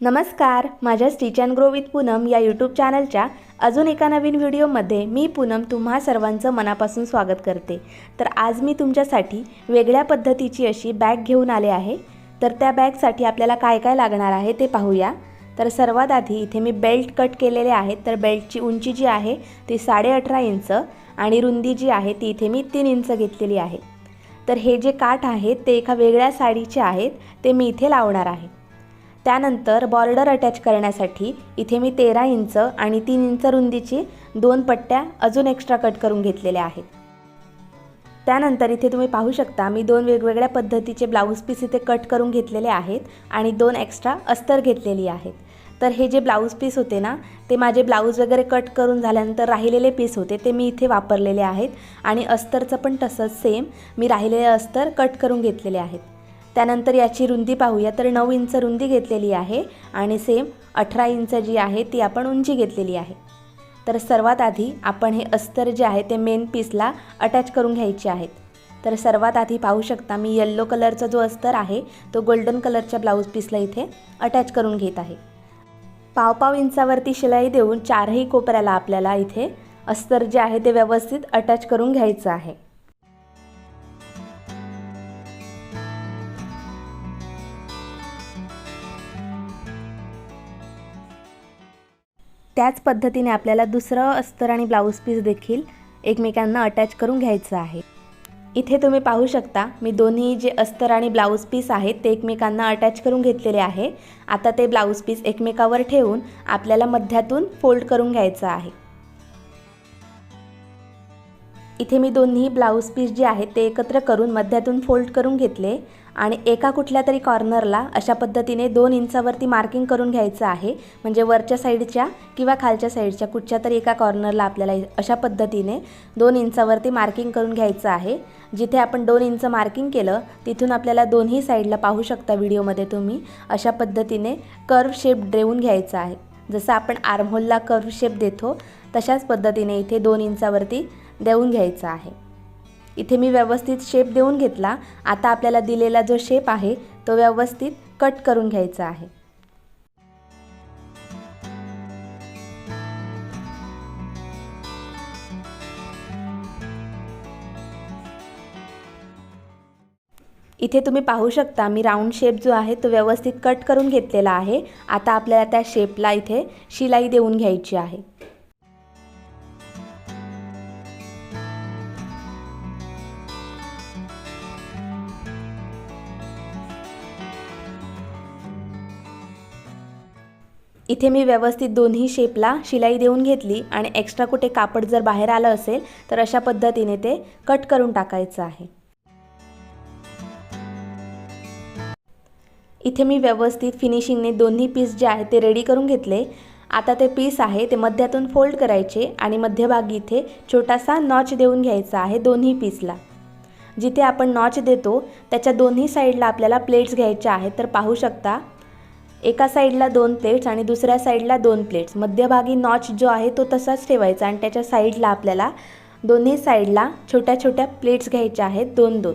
नमस्कार माझ्या stitch and grow with Poonam या यूट्यूब चॅनलच्या अजून एका नवीन व्हिडिओमध्ये मी पूनम तुम्हा सर्वांचं मनापासून स्वागत करते. तर आज मी तुमच्यासाठी वेगळ्या पद्धतीची अशी बॅग घेऊन आले आहे. तर त्या बॅगसाठी आपल्याला काय काय लागणार आहे ते पाहूया. तर सर्वात आधी इथे मी बेल्ट कट केलेले आहेत. तर बेल्टची उंची जी आहे ती साडे अठरा इंच आणि रुंदी जी आहे ती इथे मी तीन इंच घेतलेली आहे. तर हे जे काठ आहेत ते एका वेगळ्या साडीचे आहेत. ते मी इथे लावणार आहे. त्यानंतर बॉर्डर अटॅच करण्यासाठी इथे मी तेरा इंच आणि तीन इंच रुंदीची दोन पट्ट्या अजून एक्स्ट्रा कट करून घेतलेल्या आहेत. त्यानंतर इथे तुम्ही पाहू शकता मी दोन वेगवेगळ्या पद्धतीचे ब्लाऊज पीस इथे कट करून घेतलेले आहेत आणि दोन एक्स्ट्रा अस्तर घेतलेली आहेत. तर हे जे ब्लाऊज पीस होते ना ते माझे ब्लाऊज वगैरे कट करून झाल्यानंतर राहिलेले पीस होते ते मी इथे वापरलेले आहेत आणि अस्तरचं पण तसंच सेम मी राहिलेले अस्तर कट करून घेतलेले आहेत. त्यानंतर याची रुंदी पाहूया. तर नऊ इंच रुंदी घेतलेली आहे आणि सेम अठरा इंच जी आहे ती आपण उंची घेतलेली आहे. तर सर्वात आधी आपण हे अस्तर जे आहे ते मेन पीसला अटॅच करून घ्यायचे आहेत. तर सर्वात आधी पाहू शकता मी येल्लो कलरचा जो अस्तर आहे तो गोल्डन कलरच्या ब्लाऊज पीसला इथे अटॅच करून घेत आहे. पाव पाव इंचावरती शिलाई देऊन चारही कोपऱ्याला आपल्याला इथे अस्तर जे आहे ते व्यवस्थित अटॅच करून घ्यायचं आहे. त्याच पद्धतीने आपल्याला दुसरं अस्तर आणि ब्लाऊज पीस देखील एकमेकांना अटॅच करून घ्यायचं आहे. इथे तुम्ही पाहू शकता मी दोन्ही जे अस्तर आणि ब्लाऊज पीस आहेत ते एकमेकांना अटॅच करून घेतलेले आहे. आता ते ब्लाऊज पीस एकमेकावर ठेवून आपल्याला मध्यातून फोल्ड करून घ्यायचं आहे. इथे मी दोन्ही ब्लाऊज पीस जे आहेत ते एकत्र करून मध्यातून फोल्ड करून घेतले. आणि एका कुठल्या तरी कॉर्नरला अशा पद्धतीने दोन इंचावरती मार्किंग करून घ्यायचं आहे. म्हणजे वरच्या साईडच्या किंवा खालच्या साईडच्या कुठच्या तरी एका कॉर्नरला आपल्याला अशा पद्धतीने दोन इंचावरती मार्किंग करून घ्यायचं आहे. जिथे आपण दोन इंच मार्किंग केलं तिथून आपल्याला दोन्ही साईडला पाहू शकता व्हिडिओमध्ये तुम्ही अशा पद्धतीने कर्व शेप देऊन घ्यायचा आहे. जसं आपण आर्महोलला कर्व शेप देतो तशाच पद्धतीने इथे दोन इंचावरती देऊन घ्यायचं आहे. इथे मी व्यवस्थित शेप देऊन घेतला. आता आपल्याला दिलेला जो शेप आहे तो व्यवस्थित कट करून घ्यायचा आहे. इथे तुम्ही पाहू शकता मी राऊंड शेप जो आहे तो व्यवस्थित कट करून घेतलेला आहे. आता आपल्याला त्या शेपला इथे शिलाई देऊन घ्यायची आहे. इथे मी व्यवस्थित दोन्ही शेपला शिलाई देऊन घेतली आणि एक्स्ट्रा कुठे कापड जर बाहेर आलं असेल तर अशा पद्धतीने ते कट करून टाकायचं आहे. इथे मी व्यवस्थित फिनिशिंगने दोन्ही पीस जे आहे ते रेडी करून घेतले. आता ते पीस आहे ते मध्यातून फोल्ड करायचे आणि मध्यभागी इथे छोटासा नॉच देऊन घ्यायचा आहे दोन्ही पीसला जिथे आपण नॉच देतो त्याच्या दोन्ही साईडला आपल्याला प्लेट्स घ्यायच्या आहेत तर पाहू शकता एका साईडला दोन प्लेट्स आणि दुसऱ्या साईडला दोन प्लेट्स मध्यभागी नॉच जो आहे तो तसाच ठेवायचा आणि त्याच्या साईडला आपल्याला दोन्ही साईडला छोट्या छोट्या प्लेट्स घ्यायच्या आहेत दोन दोन.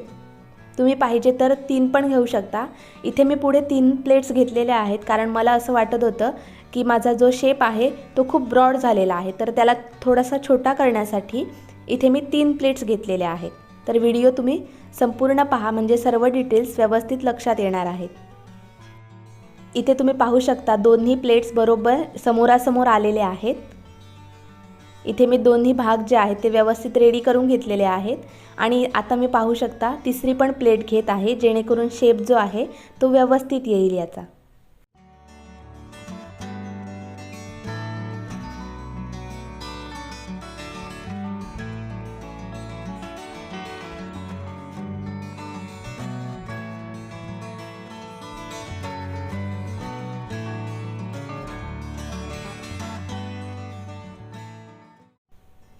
तुम्ही पाहिजे तर तीन पण घेऊ शकता. इथे मी पुढे तीन प्लेट्स घेतलेल्या आहेत कारण मला असं वाटत होतं की माझा जो शेप आहे तो खूप ब्रॉड झालेला आहे. तर त्याला थोडासा छोटा करण्यासाठी इथे मी तीन प्लेट्स घेतलेल्या आहेत. तर व्हिडिओ तुम्ही संपूर्ण पहा म्हणजे सर्व डिटेल्स व्यवस्थित लक्षात येणार आहेत. इथे तुम्ही पाहू शकता दोन्ही प्लेट्स बरोबर समोरासमोर आलेले आहेत. इथे मी दोन्ही भाग जे आहेत ते व्यवस्थित रेडी करून घेतलेले आहेत. आणि आता मी पाहू शकता तिसरी पण प्लेट घेत आहे जेणेकरून शेप जो आहे तो व्यवस्थित येईल याचा.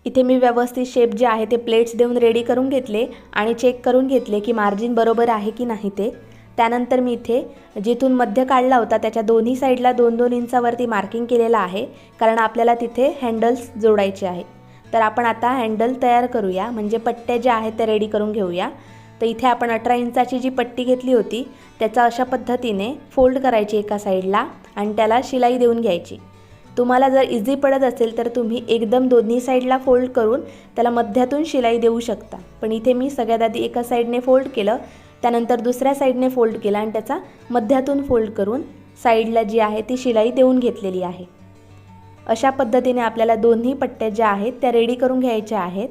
इथे मी व्यवस्थित शेप जे आहे ते प्लेट्स देऊन रेडी करून घेतले आणि चेक करून घेतले की मार्जिन बरोबर आहे की नाही ते. त्यानंतर मी इथे जिथून मध्य काढला होता त्याच्या दोन्ही साईडला दोन दोन इंचावरती मार्किंग केलेलं आहे कारण आपल्याला तिथे हँडल्स जोडायचे आहे. तर आपण आता हँडल तयार करूया म्हणजे पट्ट्या ज्या आहेत त्या रेडी करून घेऊया. तर इथे आपण अठरा इंचाची जी पट्टी घेतली होती त्याचा अशा पद्धतीने फोल्ड करायची एका साईडला आणि त्याला शिलाई देऊन घ्यायची. तुम्हाला जर इझी पडत असेल तर तुम्ही एकदम दोन्ही साईडला फोल्ड करून त्याला मध्यातून शिलाई देऊ शकता. पण इथे मी सगळ्यात आधी एका साईडने फोल्ड केलं त्यानंतर दुसऱ्या साईडने फोल्ड केला आणि त्याचा मध्यातून फोल्ड करून साईडला जी आहे ती शिलाई देऊन घेतलेली आहे. अशा पद्धतीने आपल्याला दोन्ही पट्ट्या ज्या आहेत त्या रेडी करून घ्यायच्या आहेत.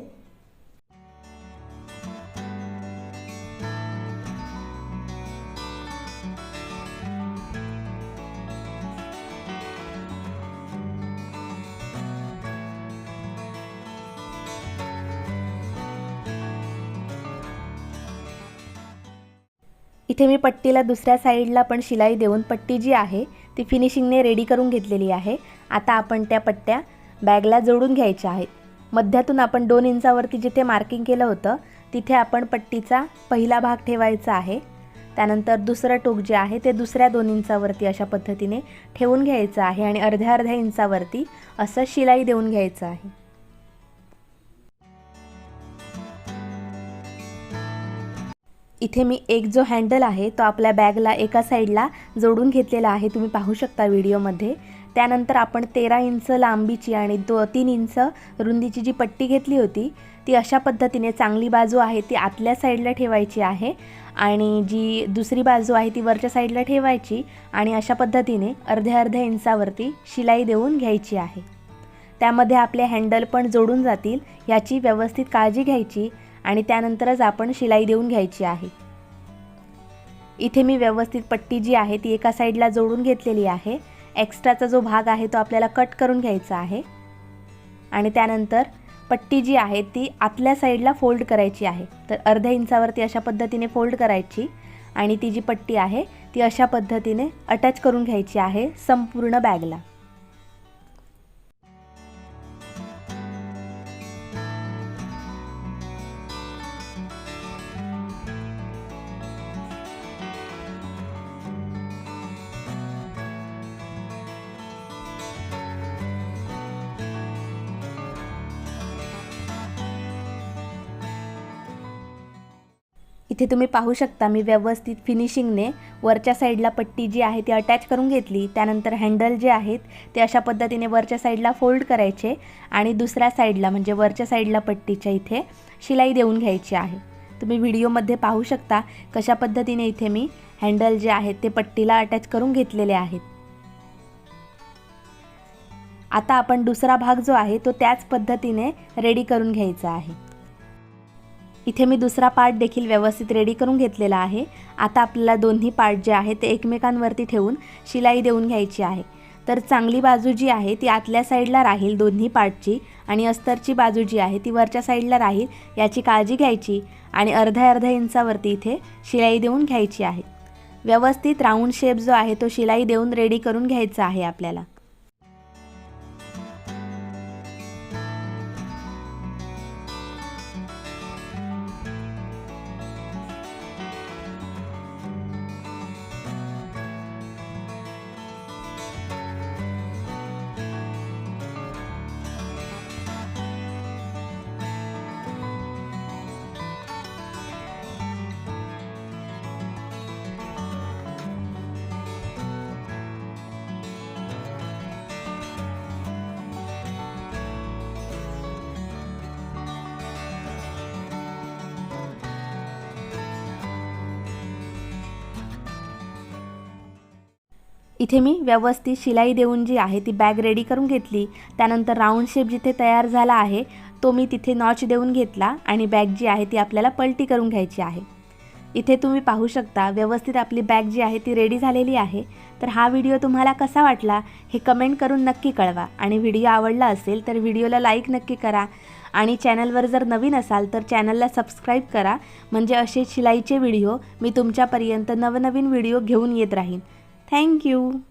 इथे मी पट्टीला दुसऱ्या साईडला पण शिलाई देऊन पट्टी जी आहे ती फिनिशिंगने रेडी करून घेतलेली आहे. आता आपण त्या पट्ट्या बॅगला जोडून घ्यायच्या आहेत. मध्यातून आपण दोन इंचावरती जिथे मार्किंग केलं होतं तिथे आपण पट्टीचा पहिला भाग ठेवायचा आहे. त्यानंतर दुसरं टोक जे आहे ते दुसऱ्या दोन इंचावरती अशा पद्धतीने ठेवून घ्यायचं आहे आणि अर्ध्या अर्ध्या इंचावरती असं शिलाई देऊन घ्यायचं आहे. इथे मी एक जो हँडल आहे तो आपल्या बॅगला एका साईडला जोडून घेतलेला आहे. तुम्ही पाहू शकता व्हिडिओमध्ये त्यानंतर आपण तेरा इंच लांबीची आणि दो तीन इंच रुंदीची जी पट्टी घेतली होती ती अशा पद्धतीने चांगली बाजू आहे ती आतल्या साईडला ठेवायची आहे आणि जी दुसरी बाजू आहे ती वरच्या साईडला ठेवायची आणि अशा पद्धतीने अर्ध्या अर्ध्या इंचावरती शिलाई देऊन घ्यायची आहे. त्यामध्ये आपले हँडल पण जोडून जातील याची व्यवस्थित काळजी घ्यायची आणि त्यानंतरच आपण शिलाई देऊन घ्यायची आहे. इथे मी व्यवस्थित पट्टी जी आहे ती एका साईडला जोडून घेतलेली आहे. एक्स्ट्राचा जो भाग आहे तो आपल्याला कट करून घ्यायचा आहे. आणि त्यानंतर पट्टी जी आहे ती आतल्या साईडला फोल्ड करायची आहे. तर अर्ध्या इंचावरती अशा पद्धतीने फोल्ड करायची आणि ती जी पट्टी आहे ती अशा पद्धतीने अटॅच करून घ्यायची आहे संपूर्ण बॅगला इथे तुम्ही पाहू शकता मी व्यवस्थित फिनिशिंगने वरच्या साईडला पट्टी जी आहे ती अटॅच करून घेतली. त्यानंतर हँडल जे आहेत ते अशा पद्धतीने वरच्या साईडला फोल्ड करायचे आणि दुसऱ्या साईडला म्हणजे वरच्या साईडला पट्टीच्या इथे शिलाई देऊन घ्यायची आहे. तुम्ही व्हिडिओमध्ये पाहू शकता कशा पद्धतीने इथे मी हँडल जे आहेत ते पट्टीला अटॅच करून घेतलेले आहेत. आता आपण दुसरा भाग जो आहे तो त्याच पद्धतीने रेडी करून घ्यायचा आहे. इथे मी दुसरा पार्ट देखील व्यवस्थित रेडी करून घेतलेला आहे. आता आपल्याला दोन्ही पार्ट जे आहे ते एकमेकांवरती ठेवून शिलाई देऊन घ्यायची आहे. तर चांगली बाजू जी आहे ती आतल्या साईडला राहील दोन्ही पार्टची आणि अस्तरची बाजू जी आहे ती वरच्या साईडला राहील याची काळजी घ्यायची आणि अर्ध्या अर्ध्या इंचावरती इथे शिलाई देऊन घ्यायची आहे. व्यवस्थित राऊंड शेप जो आहे तो शिलाई देऊन रेडी करून घ्यायचा आहे आपल्याला. इथे मी व्यवस्थित शिलाई देऊन जी आहे ती बॅग रेडी करून घेतली. त्यानंतर राऊंड शेप जिथे तयार झाला आहे तो मी तिथे नॉच देऊन घेतला आणि बॅग जी आहे ती आपल्याला पलटी करून घ्यायची आहे. इथे तुम्ही पाहू शकता व्यवस्थित आपली बॅग जी आहे ती रेडी झालेली आहे. तर हा व्हिडिओ तुम्हाला कसा वाटला हे कमेंट करून नक्की कळवा. आणि व्हिडिओ आवडला असेल तर व्हिडिओला लाईक नक्की करा. आणि चॅनलवर जर नवीन असाल तर चॅनलला सबस्क्राईब करा. म्हणजे असे शिलाईचे व्हिडिओ मी तुमच्यापर्यंत नवनवीन व्हिडिओ घेऊन येत राहीन. Thank you.